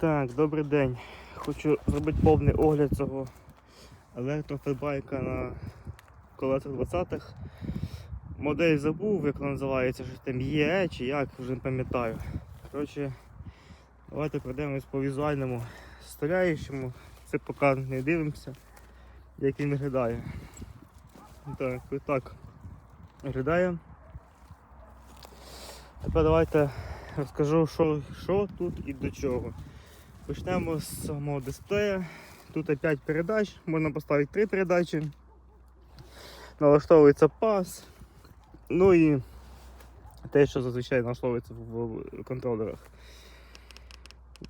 Так, добрий день. Хочу зробити повний огляд цього електрофетбайка на колесах 20-х. Модель забув, як вона називається, що там є чи як, вже не пам'ятаю. Коротше, давайте пройдемось по візуальному составляючому. Це поки не дивимося, як він виглядає. Так, ось так виглядає. Тепер давайте розкажу, що, що тут і до чого. Почнемо з самого дисплея. Тут 5 передач, можна поставити 3 передачі. Налаштовується пас. Ну і те, що зазвичай налаштовується в контролерах.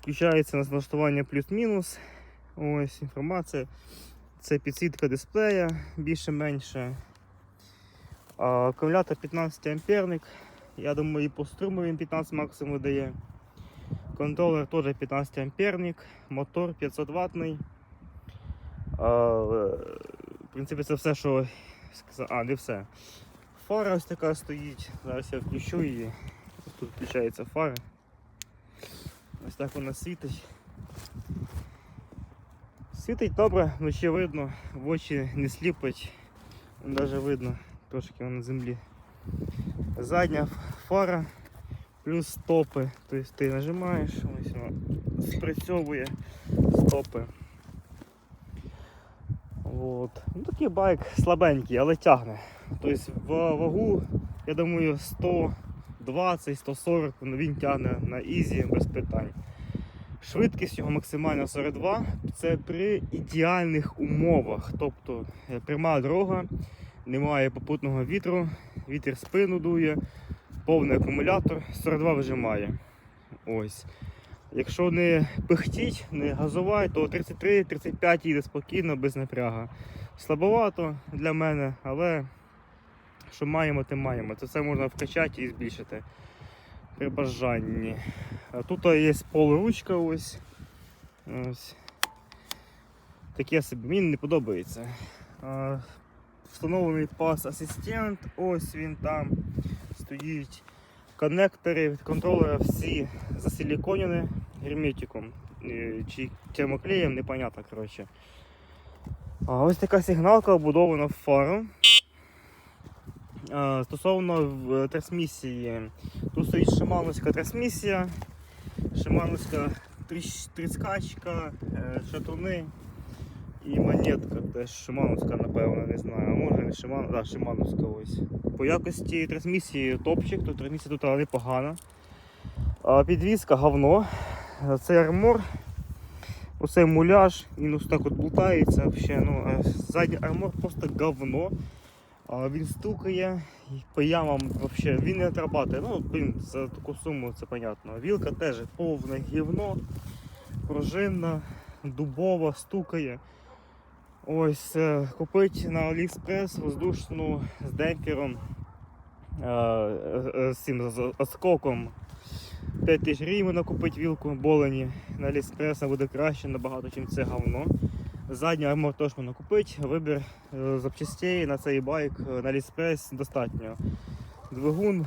Включається на налаштування плюс-мінус. Ось інформація. Це підсвітка дисплея більше-менше. Акумулятор 15 амперник. Я думаю, і по струму він 15 максимум видає. Контролер теж 15 амперник, мотор 500 ватний. А, е, в принципі, це все, що. А, не все. Фара ось така стоїть. Зараз я включу її. Тут включається фара. Ось так вона світить. Світить добре, вночі видно, в очі не сліпить. Навіть видно трошки на землі. Задня фара плюс стопи. Тобто ти нажимаєш, ось воно спрацьовує стопи. От. Ну, такий байк слабенький, але тягне. Тобто в вагу, я думаю, 120-140 він тягне на ізі без питань. Швидкість його максимально 42. Це при ідеальних умовах. Тобто е, пряма дорога, немає попутного вітру, вітер спину дує, повний акумулятор, 42 вижимає. Ось. Якщо не пихтіть, не газувати, то 33-35 їде спокійно, без напряга. Слабовато для мене, але що маємо, те маємо. Це все можна вкачати і збільшити при бажанні. Тут є полуручка ось. ось. Таке собі, мені не подобається. Встановлений пас асистент, ось він там стоїть. Коннектори від контролера всі засиліконені герметиком е, чи термоклеєм, непонятно. коротше. А ось така сигналка обудована в фару. Стосовно в- трансмісії, тут стоїть шимановська трансмісія, шимановська тріскачка, е, шатуни і монетка теж шимановська, напевно, не знаю. А може не Шиман... да, шимановська ось. По якості трансмісії топчик, тут трансмісія тут непогана. Підвізка говно. Цей армор, оцей муляж, він ось так от болтається. Вообще, ну, задній армор просто говно. Він стукає по ямам вообще, він не отрабатує. Ну, блін, за таку суму це понятно. Вілка теж повне гівно, пружинна, дубова, стукає. Ось е, купити на AliExpress воздушну з демпфером, е, е, з цим оскоком 5 тисяч гривень купити вілку болені на AliExpress буде краще набагато, ніж це говно. Задній армор теж можна купити. Вибір запчастей на цей байк на AliExpress достатньо. Двигун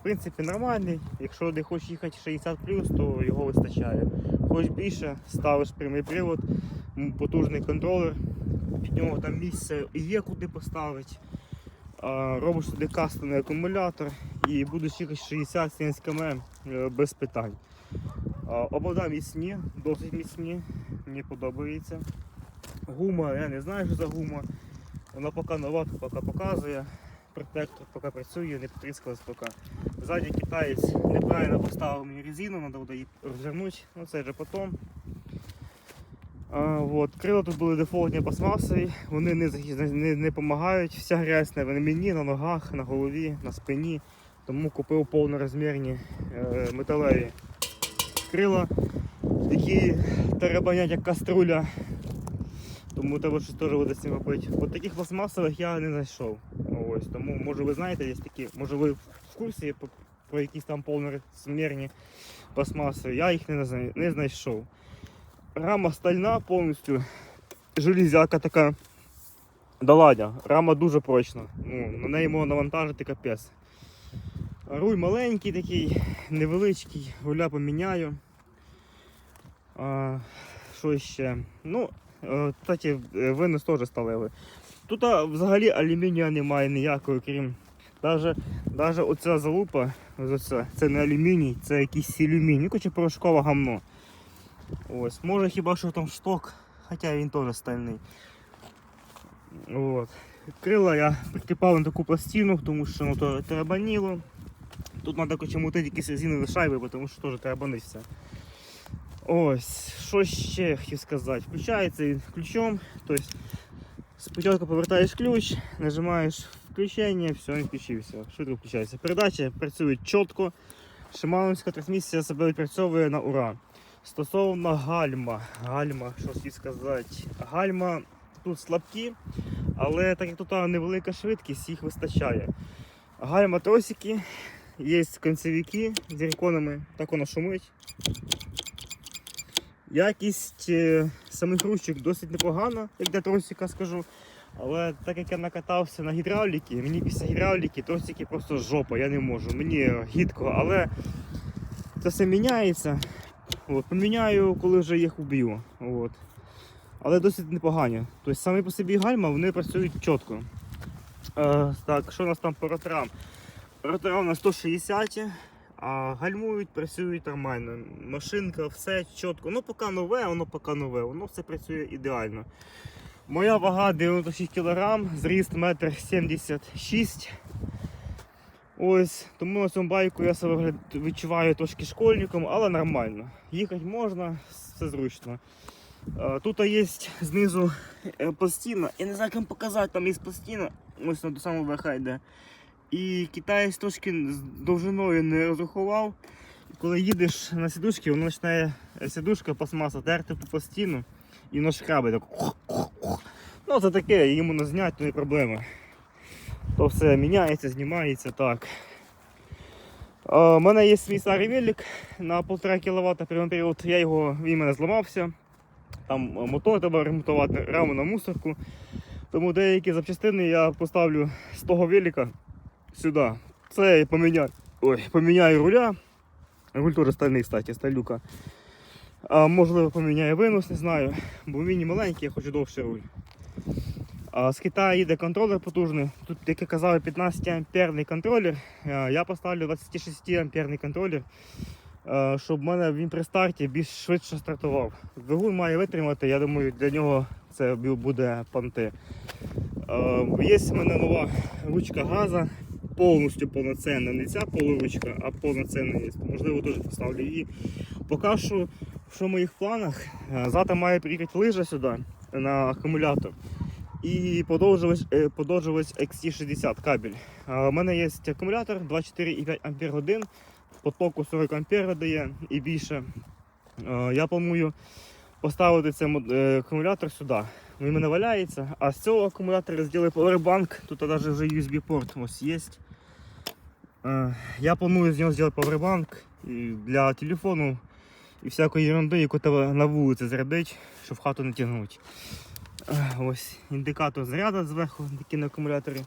в принципі нормальний. Якщо не хочеш їхати 60 то його вистачає. Хоч більше, ставиш прямий привод, потужний контролер, під нього там місце є куди поставити. Робиш туди кастомний акумулятор і будеш їхати 60-70 км е, без питань. Обода міцні, досить міцні, мені подобається. Гума, я не знаю, що за гума. Вона поки нова, поки показує. Протектор поки працює, не потріскалась поки. Ззаді китаєць неправильно поставив мені резину, треба буде її розвернути, ну це вже потім. А. Крила тут були дефолтні пластмасові, вони не, не, не допомагають. Вся грязь на мені, на ногах, на голові, на спині. Тому купив повнорозмірні е, металеві крила, які теребанять як каструля. Тому треба щось теж буде з цим робити. От таких пластмасових я не знайшов. Ось, тому може ви знаєте, є такі, може ви в курсі про, якісь там повнорозмірні пластмаси. Я їх не знайшов. Рама стальна повністю. Железяка така доладя. Рама дуже прочна. Ну, на неї можна навантажити капець. Руль маленький такий, невеличкий, руля поміняю. А, що ще? Ну, е, кстати, е, винос теж сталевий. Тут взагалі алюмінія немає ніякого, крім. Даже оця залупа, це не алюміній, це якийсь алюміній, ну, короче, порошкове гамно. Ось, може хіба що там шток, хоча він теж стальний. От. Крила я прикріпав на таку пластину, тому що ну, то. Тут треба мутити якісь резинові шайби, тому що теж терабанить все. Ось, що ще хотів сказати. Включається він ключом. Тобто спочатку повертаєш ключ, нажимаєш включення, все, він включився. Швидко включається. Передачі працюють чітко. Шимановська трансмісія себе відпрацьовує на ура. Стосовно гальма, гальма, що хотів сказати. Гальма тут слабкі, але так як тут невелика швидкість, їх вистачає. Гальма тросики, є концевики з іконами, так воно шумить. Якість е, самих ручок досить непогана, як для тросика скажу. Але так як я накатався на гідравліки, мені після гідравліки тросики просто жопа, я не можу. Мені гідко, але це все міняється. От, поміняю, коли вже їх уб'ю. От. Але досить непогані. Тобто самі по собі гальма вони працюють чітко. Е, так, що у нас там по роторам? Ротора на 160, а гальмують, працюють нормально. Машинка, все чітко. Ну, поки нове, воно поки нове, воно все працює ідеально. Моя вага 96 кг, зріст 1,76 м. Ось, тому на цьому байку я себе відчуваю трошки школьником, але нормально. Їхати можна, все зручно. Е, Тут є знизу е, пластина. Я не знаю, як вам показати, там є пластина. Ось до самого верха йде. І китаєць трошки з довжиною не розрахував. Коли їдеш на сідушки, воно починає е, сідушка пластмаса терти ту пластину і воно шкрабить. Так. Ну це таке, йому не зняти, то не проблема. То все міняється, знімається так. У мене є свій старий велик на 1,5 кВт прямий період. Я його, він мене зламався. Там е, мотор треба ремонтувати, раму на мусорку. Тому деякі запчастини я поставлю з того велика сюди. Це я поміняю, ой, поміняю руля. Руль теж стальний, кстати, сталюка. А, можливо, поміняю винос, не знаю. Бо він маленький, я хочу довший руль. З Китаю їде контролер потужний. Тут, як я казав, 15 амперний контролер. Я поставлю 26 амперний контролер, щоб в мене він при старті більш швидше стартував. Двигун має витримати, я думаю, для нього це буде понти. Є в мене нова ручка газа, повністю повноцінна. Не ця полуручка, а повноцінна є. Можливо, теж поставлю її. Поки що, в моїх планах, е, завтра має приїхати лижа сюди на акумулятор. І подовжувач, е, подовжувач XT60 кабель. У мене є акумулятор 24,5 Ампер годин, потоку 40 Ампер видає і більше. Я планую поставити цей е, акумулятор сюди. Він в мене валяється, а з цього акумулятора зробили powerbank. Тут навіть вже USB-порт ось є. Я планую з нього зробити powerbank для телефону і всякої ерунди, яку треба на вулиці зарядити, щоб в хату не тягнути. Е, Ось індикатор заряду зверху, такий на акумуляторі.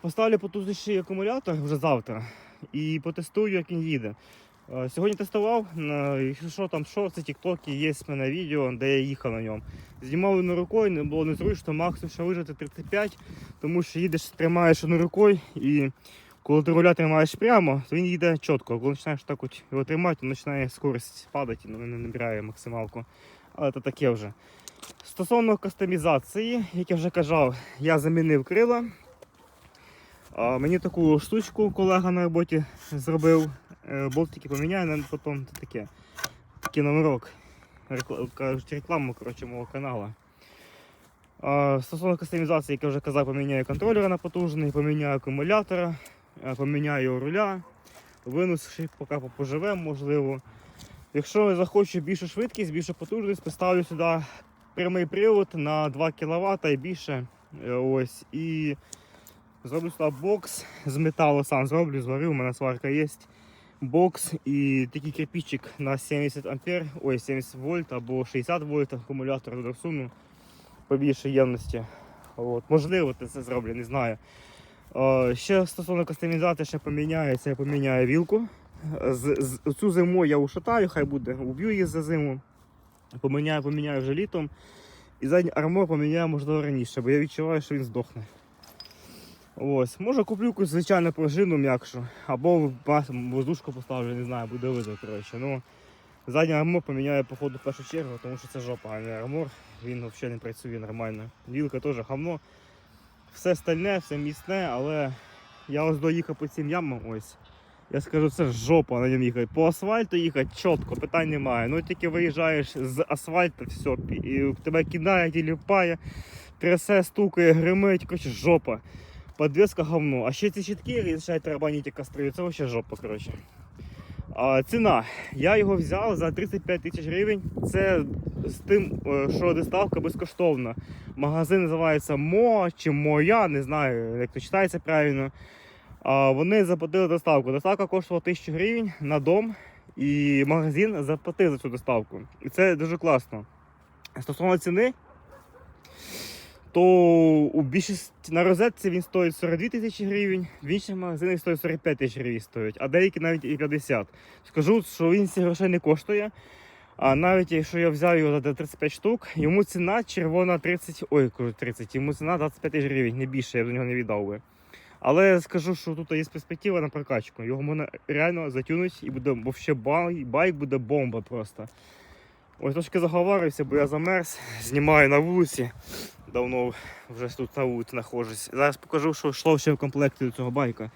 Поставлю потужніший акумулятор вже завтра і потестую, як він їде. Е, Сьогодні тестував, що там шорти, тіктоки, є в мене відео, де я їхав на ньому. Знімав одною рукою, не було незручно, максимум що вижити 35, тому що їдеш, тримаєш одною рукою і коли ти руля тримаєш прямо, то він їде чітко. Коли починаєш так от його тримати, то починає скорість падати, ну, не набирає максималку. Але це таке вже. Стосовно кастомізації, як я вже казав, я замінив крила. А, мені таку штучку колега на роботі зробив. Е, Болтики поміняю, але потім це таке. Такий номерок. Кажуть, рекламу коротше, мого каналу. А, Стосовно кастомізації, як я вже казав, поміняю контролера на потужний, поміняю акумулятора, е, поміняю руля, винос ще поки поживе, можливо. Якщо захочу більшу швидкість, більшу потужність, поставлю сюди прямий привод на 2 кВт і більше. Е, Ось. І зроблю сюди бокс з металу, сам зроблю, зварю, у мене сварка є. Бокс і такий кирпичик на 70 ампер, ой, 70 вольт або 60 вольт акумулятор досуну побільше ємності. От. Можливо, це це зроблю, не знаю. Е, ще стосовно кастомізації ще поміняю, це я поміняю вілку. З, з, цю зиму я ушатаю, хай буде, уб'ю її за зиму. Поміняю, поміняю вже літом. І задній армор поміняю, можливо, раніше, бо я відчуваю, що він здохне. Ось, може куплю якусь звичайну пружину м'якшу, або воздушку поставлю, не знаю, буде видно, коротше. Ну, задній армор поміняю, походу, в першу чергу, тому що це жопа, а не армор. Він взагалі не працює нормально. Вілка теж гавно. Все стальне, все міцне, але я ось доїхав по цим ямам, ось. Я скажу, це жопа на ньому їхати. По асфальту їхати чітко, питань немає. Ну тільки виїжджаєш з асфальту, все, і тебе кидає, і ліпає, трясе, стукає, гримить, коротше, жопа. Подвеска говно. А ще ці щитки рішають тарабаніті кастрою, це взагалі жопа, коротше. А, ціна. Я його взяв за 35 тисяч гривень. Це з тим, е, що доставка безкоштовна. Магазин називається Мо чи Моя, не знаю, як то читається правильно. Вони заплатили доставку. Доставка коштувала 1000 гривень на дом, і магазин заплатив за цю доставку. І це дуже класно. Стосовно ціни, то у більшості на розетці він стоїть 42 тисячі гривень, в інших магазинах стоїть 45 тисяч гривень стоїть, а деякі навіть і 50. Скажу, що він ці грошей не коштує. А навіть якщо я взяв його за 35 штук, йому ціна червона 30, ой, кажу 30, йому ціна 25 тисяч гривень, не більше, я б за нього не віддав би. Але скажу, що тут є перспектива на прокачку. Його можна реально затюнути і буде вообще байк, байк буде бомба просто. Ось трошки заговорився, бо я замерз, знімаю на вулиці. Давно вже тут на вулиці знаходжусь. Зараз покажу, що йшло ще в комплекті до цього байка.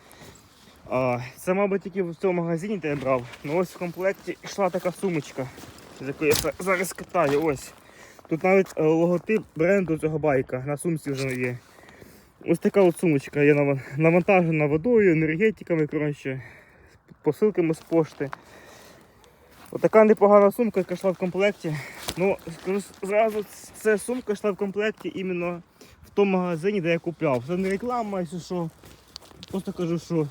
А, це, мабуть, тільки в цьому магазині, де я брав. Ну ось в комплекті йшла така сумочка, з якої я зараз катаю. Ось. Тут навіть е, логотип бренду цього байка на сумці вже є. Ось така от сумочка є навантажена водою, енергетиками, коротше, посилками з пошти. Отака непогана сумка, яка йшла в комплекті. Ну, зразу, ця сумка йшла в комплекті іменно в тому магазині, де я купляв. Це не реклама, якщо що. Просто кажу, що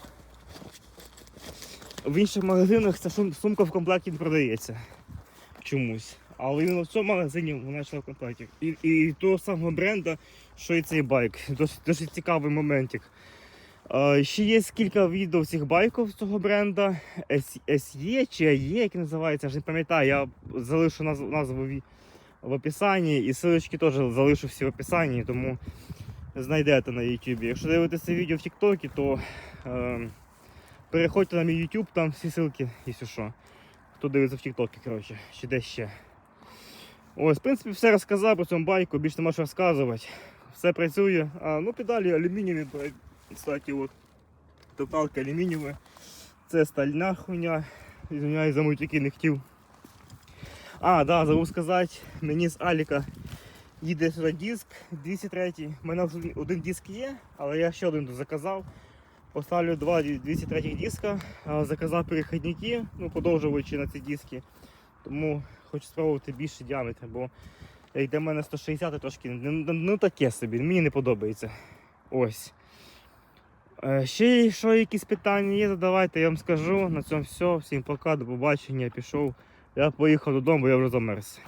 в інших магазинах ця сумка в комплекті не продається чомусь. Але іменно в цьому магазині вона йшла в комплекті. І, і того самого бренда, що і цей байк. Досить, досить цікавий моментик. Е, ще є кілька відео цих байків цього бренда. SE чи AE, як називається, я ж не пам'ятаю. Я залишу назву, назву в описанні і ссылочки теж залишу всі в описанні, тому знайдете на YouTube. Якщо дивитеся відео в TikTok, то е, переходьте на мій YouTube, там всі ссылки, якщо що. Хто дивиться в TikTok, коротше, чи де ще. Ось, в принципі, все розказав про цьому байку, більше нема що розказувати. Все працює. А, ну, педалі алюмінієві, кстати, от. Топталки алюмінієві. Це стальна хуйня. Извиняюсь за мультики не хотів. А, да, забув сказати, мені з Аліка їде сюди диск 203. У мене вже один диск є, але я ще один заказав. Поставлю два 203 диска, заказав перехідники, ну, подовжувачі на ці диски. Тому хочу спробувати більше діаметр, бо як для мене 160 трошки ну, таке собі, мені не подобається. Ось. Е, Ще що якісь питання є, задавайте, я вам скажу. На цьому все. Всім пока, до побачення, пішов. Я поїхав додому, бо я вже замерз.